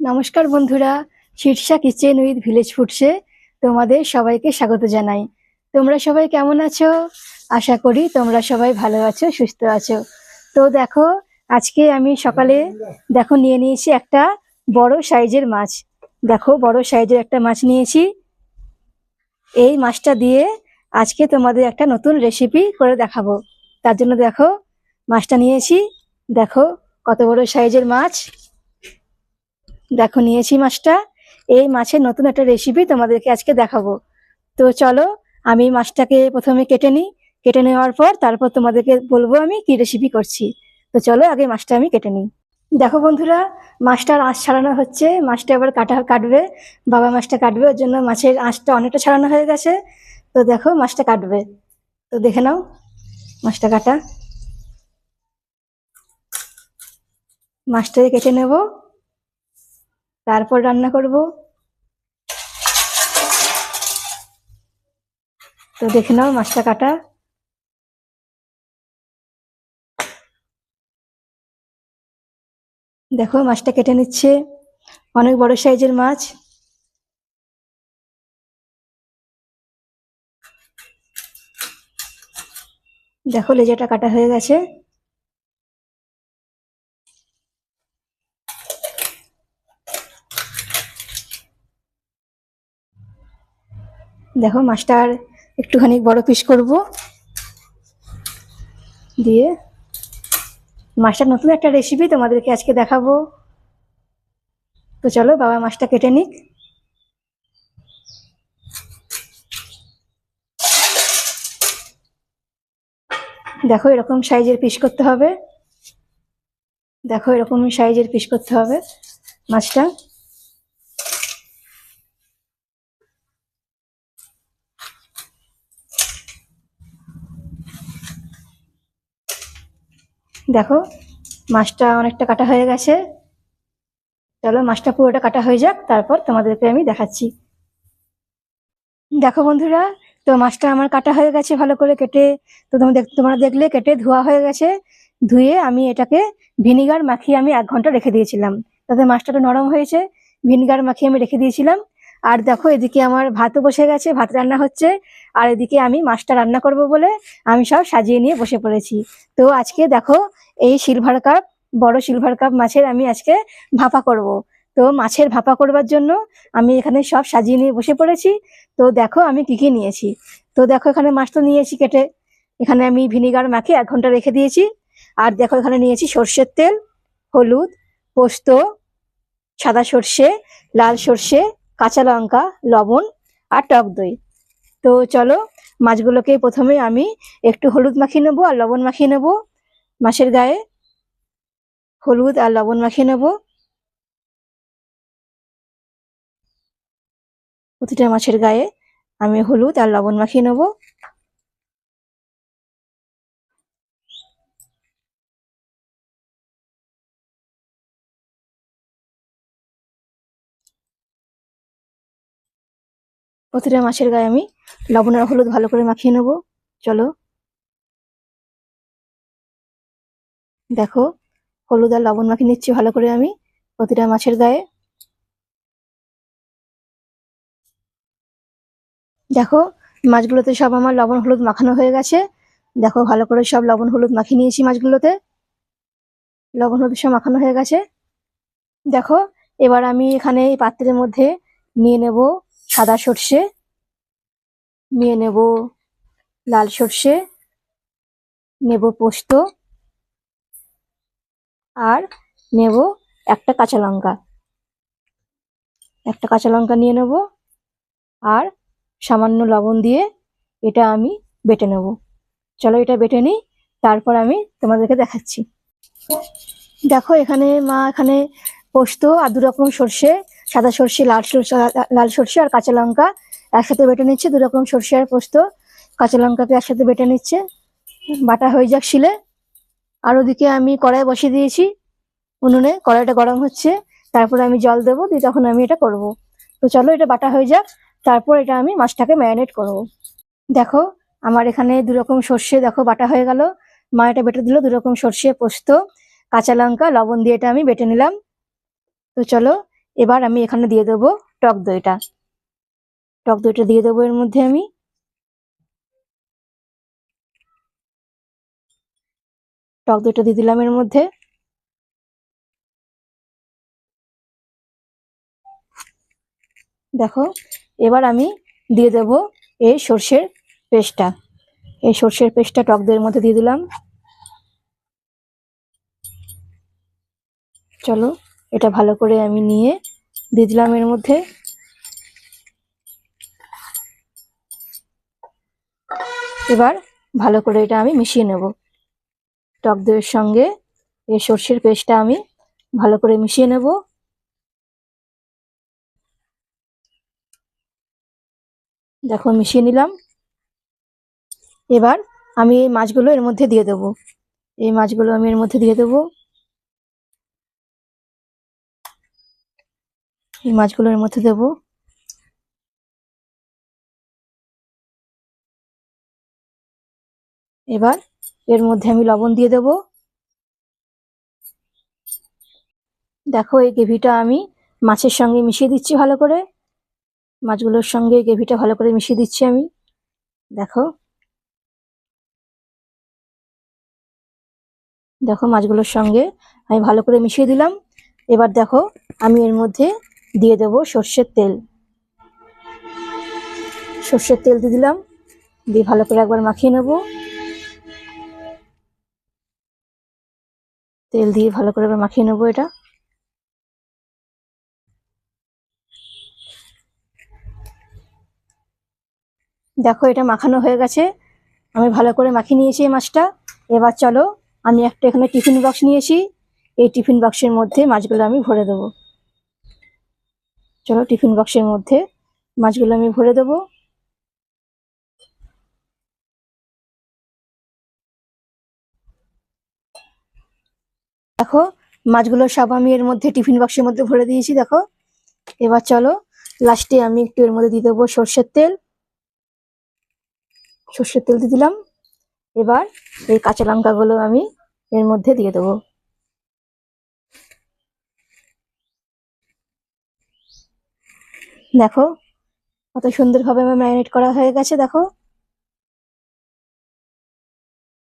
নমস্কার বন্ধুরা, Shirsha kitchen with village ফুডসে তোমাদের সবাইকে স্বাগত জানাই। তোমরা সবাই কেমন আছো? আশা করি তোমরা সবাই ভালো আছো, সুস্থ আছো। তো দেখো, আজকে আমি সকালে দেখো নিয়ে নিয়েছি একটা বড় সাইজের মাছ। দেখো, বড় সাইজের একটা মাছ নিয়েছি। এই মাছটা দিয়ে আজকে তোমাদের একটা নতুন রেসিপি করে দেখাবো। তার জন্য দেখো, মাছটা নিয়েছি। দেখো, কত বড় সাইজের মাছ। দেখো, নিয়েছি মাছটা। এই মাছের নতুন একটা রেসিপি তোমাদেরকে আজকে দেখাবো। তো চলো, আমি মাছটাকে প্রথমে কেটে নিই। কেটে নেওয়ার পর তারপর তোমাদেরকে বলব আমি কি রেসিপি করছি। তো চলো, আগে মাছটা আমি কেটে নিই। দেখো বন্ধুরা, মাছটার আঁশ ছাড়ানো হচ্ছে। মাছটা এবার কাটা, কাটবে। বাবা মাছটা কাটবে, ওর জন্য মাছের আঁশটা অনেকটা ছাড়ানো হয়ে গেছে। তো দেখো, মাছটা কাটবে। তো দেখে নাও, মাছটা কাটা। মাছটা কেটে নেব। তারপর রান্না করব। তো দেখে নাও মাছটা কাটা। দেখো মাছটা কেটে নিচ্ছে। অনেক বড় সাইজের মাছ। দেখো লেজাটা কাটা হয়ে গেছে। দেখো মাছটার একটুখানি বড় পিস করব। দিয়ে মাছটার নতুন একটা রেসিপি তোমাদেরকে আজকে দেখাবো। তো চলো বাবা মাছটা কেটে নিক। দেখো এরকম সাইজের পিস করতে হবে। দেখো এরকম সাইজের পিস করতে হবে মাছটা। দেখো, মাছটা অনেকটা কাটা হয়ে গেছে। চলো মাছটা পুরোটা কাটা হয়ে যাক, তারপর তোমাদেরকে আমি দেখাচ্ছি। দেখো বন্ধুরা, তো মাছটা আমার কাটা হয়ে গেছে ভালো করে কেটে। তো তোমরা দেখ- তোমরা দেখলে কেটে ধোয়া হয়ে গেছে। ধুয়ে আমি এটাকে ভিনিগার মাখিয়ে আমি এক ঘণ্টা রেখে দিয়েছিলাম। তাতে মাছটা নরম হয়েছে, ভিনিগার মাখিয়ে আমি রেখে দিয়েছিলাম। আর দেখো, এদিকে আমার ভাতও বসে গেছে, ভাত রান্না হচ্ছে। আর এদিকে আমি মাছটা রান্না করব বলে আমি সব সাজিয়ে নিয়ে বসে পড়েছি। তো আজকে দেখো, এই সিলভার কাপ, বড় সিলভার কাপ মাছের আমি আজকে ভাপা করব। তো মাছের ভাপা করবার জন্য আমি এখানে সব সাজিয়ে নিয়ে বসে পড়েছি। তো দেখো, আমি কি কি নিয়েছি? তো দেখো, এখানে মাছ তো নিয়েছি কেটে। এখানে আমি ভিনিগার মাখিয়ে এক ঘণ্টা রেখে দিয়েছি। আর দেখো, এখানে নিয়েছি সর্ষের তেল, হলুদ, পোস্ত, সাদা সর্ষে, লাল সর্ষে কাঁচা লঙ্কা, লবণ আর টক দই। তো চলো, মাছগুলোকে প্রথমে আমি একটু হলুদ মাখিয়ে নেব আর লবণ মাখিয়ে নেব। মাছের গায়ে হলুদ আর লবণ মাখিয়ে নেব। প্রতিটা মাছের গায়ে আমি হলুদ আর লবণ মাখিয়ে নেব। প্রতিটা মাছের গায়ে আমি লবণ আর হলুদ ভালো করে মাখিয়ে নেব। চলো। দেখো, হলুদ আর লবণ মাখিয়ে নিচ্ছি ভালো করে আমি প্রতিটা মাছের গায়ে। দেখো, মাছগুলোতে সব আমার লবণ হলুদ মাখানো হয়ে গেছে। দেখো, ভালো করে সব লবণ হলুদ মাখিয়ে নিয়েছি মাছগুলোতে। লবণ হলুদ সব মাখানো হয়ে গেছে। দেখো, এবার আমি এখানে এই পাত্রের মধ্যে নিয়ে নেব সাদা সর্ষে, নিয়ে নেব লাল সর্ষে, নেব পোস্ত আর নেব একটা কাঁচা লঙ্কা। একটা কাঁচা লঙ্কা নিয়ে নেব আর সামান্য লবণ দিয়ে এটা আমি বেটে নেব। চলো এটা বেটে নিই, তারপর আমি তোমাদেরকে দেখাচ্ছি। দেখো এখানে মা এখানে পোস্ত আর দু রকম সর্ষে সাদা সর্ষে, লাল সর্ষে লাল সর্ষে আর কাঁচা লঙ্কা একসাথে বেটে নিচ্ছে। দু রকম সর্ষে আর পোস্ত। কাঁচা লঙ্কাকে একসাথে বেটে নিচ্ছে। বাটা হয়ে যাক শিলে। আর ওদিকে আমি কড়াই বসিয়ে দিয়েছি উনুনে। কড়াইটা গরম হচ্ছে। তারপরে আমি জল দেবো, দিয়ে তখন আমি এটা করব। তো চলো, এটা বাটা হয়ে যাক। তারপর এটা আমি মাছটাকে ম্যারিনেট করব। দেখো, আমার এখানে দু রকম সর্ষে, দেখো, বাটা হয়ে গেল। মা এটা বেটে দিল, দু রকম সর্ষে, পোস্ত, কাঁচা লঙ্কা, লবণ দিয়ে এটা আমি বেটে নিলাম। তো চলো এবার আমি এখানে দিয়ে দেবো টক দইটা। টক দইটা দিয়ে দেবো এর মধ্যে আমি। টক দইটা দিয়ে দিলাম এর মধ্যে। দেখো, এবার আমি দিয়ে দেবো এই সর্ষের পেস্টটা। এই সর্ষের পেস্টটা টক দইয়ের মধ্যে দিয়ে দিলাম। চলো, এটা ভালো করে আমি নিয়ে দিয়ে দিলাম এর মধ্যে। এবার ভালো করে এটা আমি মিশিয়ে নেব। টক দইয়ের সঙ্গে এই সর্ষের পেস্টটা আমি ভালো করে মিশিয়ে নেব। দেখো, মিশিয়ে নিলাম। এবার আমি এই মাছগুলো এর মধ্যে দিয়ে দেবো। এই মাছগুলো আমি এর মধ্যে দিয়ে দেবো। এই মাছগুলো এর মধ্যে দেবো। এবার এর মধ্যে আমি লবণ দিয়ে দেব। দেখো, এই গ্রেভিটা আমি মাছের সঙ্গে মিশিয়ে দিচ্ছি ভালো করে। মাছগুলোর সঙ্গে গ্রেভিটা ভালো করে মিশিয়ে দিচ্ছি আমি। দেখো। দেখো, মাছগুলোর সঙ্গে আমি ভালো করে মিশিয়ে দিলাম। এবার দেখো, আমি এর মধ্যে দিয়ে দেব সর্ষের তেল। সর্ষের তেল দিয়ে দিলাম। দিয়ে ভালো করে একবার মাখিয়ে নেব। তেল দিয়ে ভালো করে মাখিয়ে নেব এটা। দেখো এটা মাখানো হয়ে গেছে। আমি ভালো করে মাখিয়ে নিয়েছি এই মাছটা। এবার চলো, আমি একটা এখানে টিফিন বক্স নিয়েছি। এই টিফিন বক্সের মধ্যে মাছগুলো আমি ভরে দেবো। চলো টিফিন বক্সের মধ্যে মাছগুলো আমি ভরে দেবো। দেখো, মাছগুলো সব আমি এর মধ্যে টিফিন বক্সের মধ্যে ভরে দিয়েছি, দেখো। এবার চলো লাস্টে আমি একটু এর মধ্যে দিয়ে দেবো সর্ষের তেল। সর্ষের তেল দিয়ে দিলাম। এবার এই কাঁচা লঙ্কাগুলো আমি এর মধ্যে দিয়ে দেবো। দেখো, কত সুন্দরভাবে আমার ম্যারিনেট করা হয়ে গেছে, দেখো।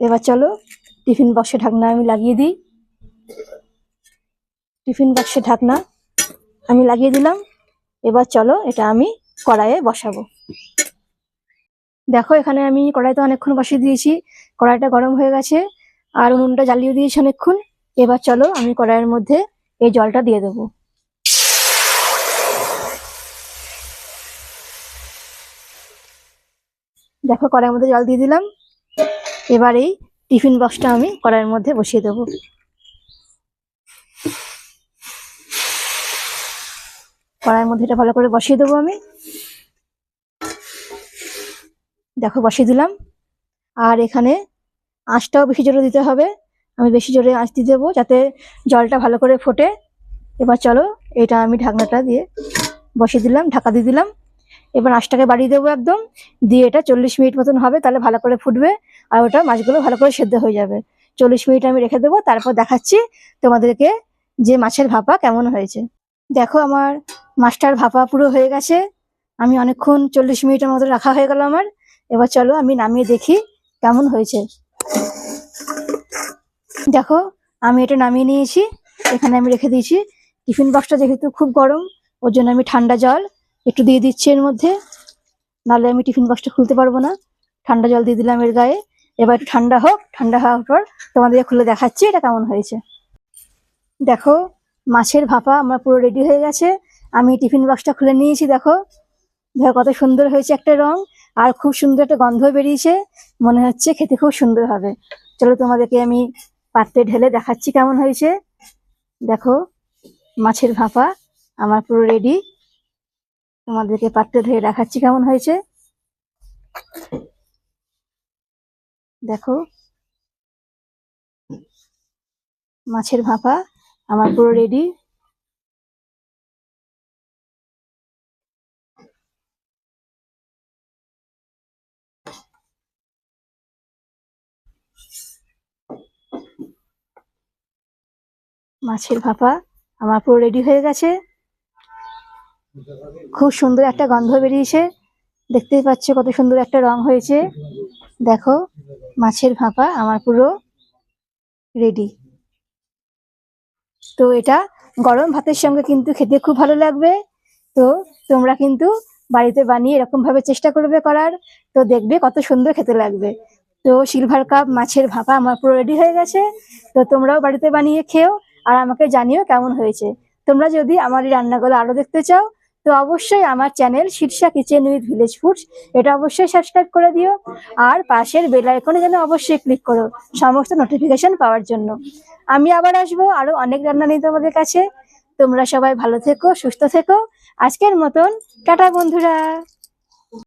এবার চলো, টিফিন বক্সে ঢাকনা আমি লাগিয়ে দিই। টিফিন বাক্সে ঢাকনা আমি লাগিয়ে দিলাম। এবার চলো, এটা আমি কড়াইয়ে বসাবো। দেখো, এখানে আমি কড়াইতে অনেকক্ষণ বসিয়ে দিয়েছি। কড়াইটা গরম হয়ে গেছে, আর উনুনটা জ্বালিয়ে দিয়েছি অনেকক্ষণ। এবার চলো, আমি কড়াইয়ের মধ্যে এই জলটা দিয়ে দেবো। দেখো কড়াইয়ের মধ্যে জল দিয়ে দিলাম। এবার এই টিফিন বক্সটা আমি কড়াইয়ের মধ্যে বসিয়ে দেবো। কড়াইয়ের মধ্যে এটা ভালো করে বসিয়ে দেবো আমি। দেখো, বসিয়ে দিলাম। আর এখানে আঁচটাও বেশি জোরে দিতে হবে। আমি বেশি জোরে আঁচ দিয়ে দেবো যাতে জলটা ভালো করে ফোটে। এবার চলো, এটা আমি ঢাকনাটা দিয়ে বসিয়ে দিলাম, ঢাকা দিয়ে দিলাম। এবার আঁচটাকে বাড়িয়ে দেবো একদম। দিয়ে এটা চল্লিশ মিনিট মতন হবে, তাহলে ভালো করে ফুটবে আর ওটা মাছগুলো ভালো করে সেদ্ধ হয়ে যাবে। চল্লিশ মিনিট আমি রেখে দেবো, তারপর দেখাচ্ছি তোমাদেরকে যে মাছের ভাপা কেমন হয়েছে। দেখো আমার মাছটার ভাপা পুরো হয়ে গেছে। আমি অনেকক্ষণ চল্লিশ মিনিটের মতো রাখা হয়ে গেল আমার। এবার চলো আমি নামিয়ে দেখি কেমন হয়েছে। দেখো আমি এটা নামিয়ে নিয়েছি, এখানে আমি রেখে দিয়েছি। টিফিন বক্সটা যেহেতু খুব গরম, ওর জন্য আমি ঠান্ডা জল একটু দিয়ে দিচ্ছি এর মধ্যে। নাহলে আমি টিফিন বক্সটা খুলতে পারব না। ঠান্ডা জল দিয়ে দিলাম এর গায়ে। এবার একটু ঠান্ডা হোক, ঠান্ডা হওয়ার পর তোমাদের খুলে দেখাচ্ছি এটা কেমন হয়েছে। দেখো, মাছের ভাপা আমার পুরো রেডি হয়ে গেছে। আমি টিফিন বক্সটা খুলে নিয়েছি, দেখো। দেখো কত সুন্দর হয়েছে একটা রং। আর খুব সুন্দর একটা গন্ধ বেরিয়েছে। মনে হচ্ছে খেতে খুব সুন্দর হবে। চলো তোমাদেরকে আমি পাত্রে ঢেলে দেখাচ্ছি কেমন হয়েছে। দেখো, মাছের ভাপা আমার পুরো রেডি তোমাদেরকে পাত্রে ধরে দেখাচ্ছি কেমন হয়েছে। দেখো। মাছের ভাপা, আমার পুরো রেডি মাছের ভাপা, আমার পুরো রেডি হয়ে গেছে। খুব সুন্দর একটা গন্ধ বেরিয়েছে। দেখতেই পাচ্ছ কত সুন্দর একটা রং হয়েছে। দেখো, মাছের ভাপা আমার পুরো রেডি তো এটা গরম ভাতের সঙ্গে কিন্তু খেতে খুব ভালো লাগবে। তো তোমরা কিন্তু বাড়িতে বানিয়ে এরকম ভাবে চেষ্টা করবে করার। তো দেখবে কত সুন্দর খেতে লাগবে। তো সিলভার কাপ মাছের ভাপা আমার পুরো রেডি হয়ে গেছে। তো তোমরাও বাড়িতে বানিয়ে খেও আর আমাকে জানিও কেমন হয়েছে। তোমরা যদি আমার এই রান্নাগুলো আরও দেখতে চাও তো অবশ্যই আমার channel Shirsha kitchen with village foods, এটা অবশ্যই সাবস্ক্রাইব করে দিও। আর পাশের বেল আইকনে যেন অবশ্যই ক্লিক করো, সমস্ত নোটিফিকেশন পাওয়ার জন্য। আমি আবার আসব আরও অনেক রান্না নিয়ে তোমাদের কাছে। তোমরা সবাই ভালো থেকো, সুস্থ থেকো। আজকের মতন কাটা বন্ধুরা।